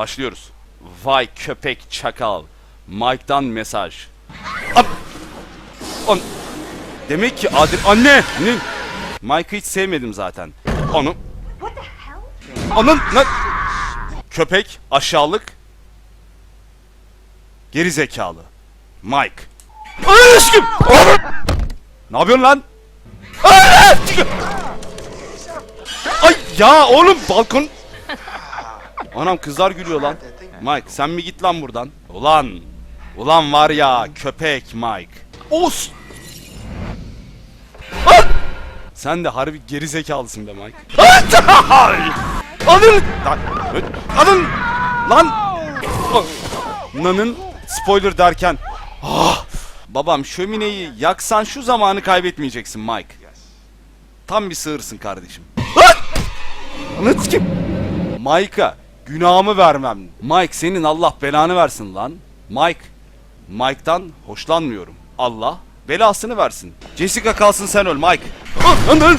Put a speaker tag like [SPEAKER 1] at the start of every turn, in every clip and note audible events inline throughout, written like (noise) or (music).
[SPEAKER 1] Başlıyoruz. Vay köpek çakal. Mike'dan mesaj. Ab- An- Demek ki Adil... Anne! Ne? Mike'ı hiç sevmedim zaten. Onu... Anın... Ne? Köpek, aşağılık. Geri zekalı. Mike. Ananı aşkım! Ne yapıyorsun lan? Ay ya oğlum balkon... Anam kızlar gülüyor lan. Mike sen mi git lan buradan? Ulan. Ulan var ya köpek Mike. Os. Sen de harbi geri zekalısın be Mike. Anın. Anın. Lan. Nanın spoiler derken. Ah. Babam şömineyi yaksan şu zamanı kaybetmeyeceksin Mike. Tam bir sığırsın kardeşim. Anı kim? Mike'a günahımı vermem. Mike senin Allah belanı versin lan. Mike. Mike'dan hoşlanmıyorum. Allah belasını versin. Jessica kalsın sen öl Mike. Ah, lan, lan.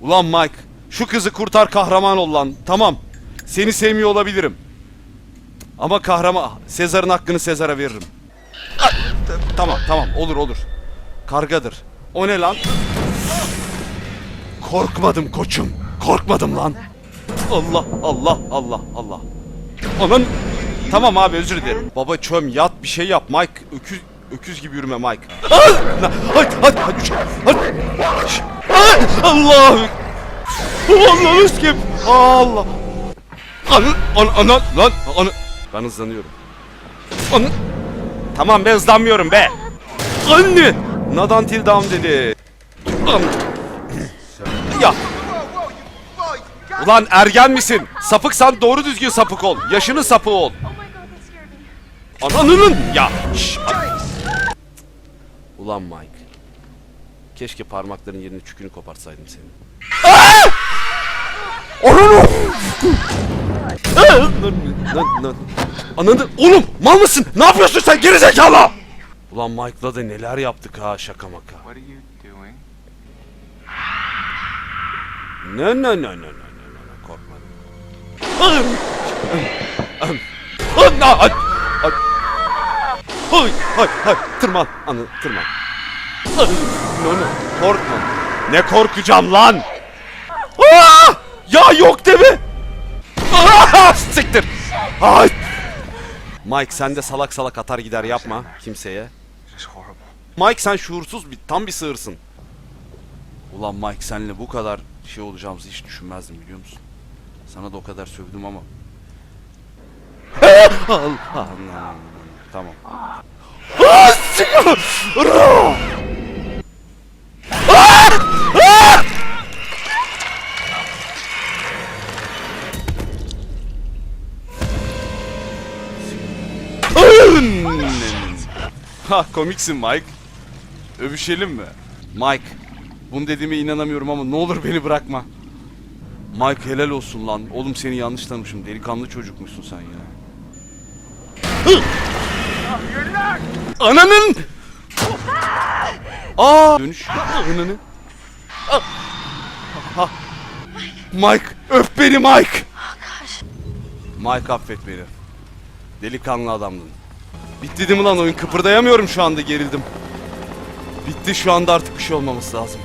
[SPEAKER 1] Ulan Mike şu kızı kurtar kahraman ol lan. Tamam. Seni sevmiyor olabilirim. Ama kahraman Sezar'ın hakkını Sezar'a veririm. Ah, Tamam tamam olur olur. Kargadır. O ne lan? Korkmadım koçum. Korkmadım lan. Allah Allah Allah Allah. Aman. Tamam abi özür dilerim. Baba çöm yat bir şey yap Mike. Öküz öküz gibi yürüme Mike. Ah! Hadi hadi hadi. hadi. Şş. Ah! Allah. Allah kim? Allah. Anı an ana lan anı. Ben hızlanıyorum. Anı. Tamam ben hızlanmıyorum be. Anne. Not until down dedi. Anı. Ya Ulan ergen misin? Sapıksan doğru düzgün sapık ol. Yaşının sapığı ol.
[SPEAKER 2] Oh.
[SPEAKER 1] Ananının ya. şş, Ulan Mike. Keşke parmakların yerini çükünü kopartsaydım seni. Ananı! Lan, lan. Ananı oğlum mal mısın? Ne yapıyorsun sen geri zekalı? Ulan Mike'la da neler yaptık ha şaka maka.
[SPEAKER 3] What are you doing?
[SPEAKER 1] Ne Ay, ay. Hay hay hay tırman anı tırman. Ay, Ne ne korkma. Ne korkacağım lan? Aa! Ya yok deme. Aa, siktir. Ay. Mike sen de salak salak atar gider yapma kimseye. Mike sen şuursuz bir tam bir sığırsın. Ulan Mike senle bu kadar şey olacağımızı hiç düşünmezdim biliyor musun? Sana da o kadar sövdüm ama. (laughs) Al, al, tamam. Ha komiksin Mike. Övüşelim mi? Mike, bunu dediğime inanamıyorum ama ne olur beni bırakma. Mike helal olsun lan. Oğlum seni yanlış tanımışım. Delikanlı çocukmuşsun sen ya. Ananın! Aa! Dönüş. Ananı. Ha. Mike, öp beni Mike. Mike affet beni. Delikanlı adamdın. Bitti değil mi lan oyun? Kıpırdayamıyorum şu anda gerildim. Bitti şu anda artık bir şey olmaması lazım.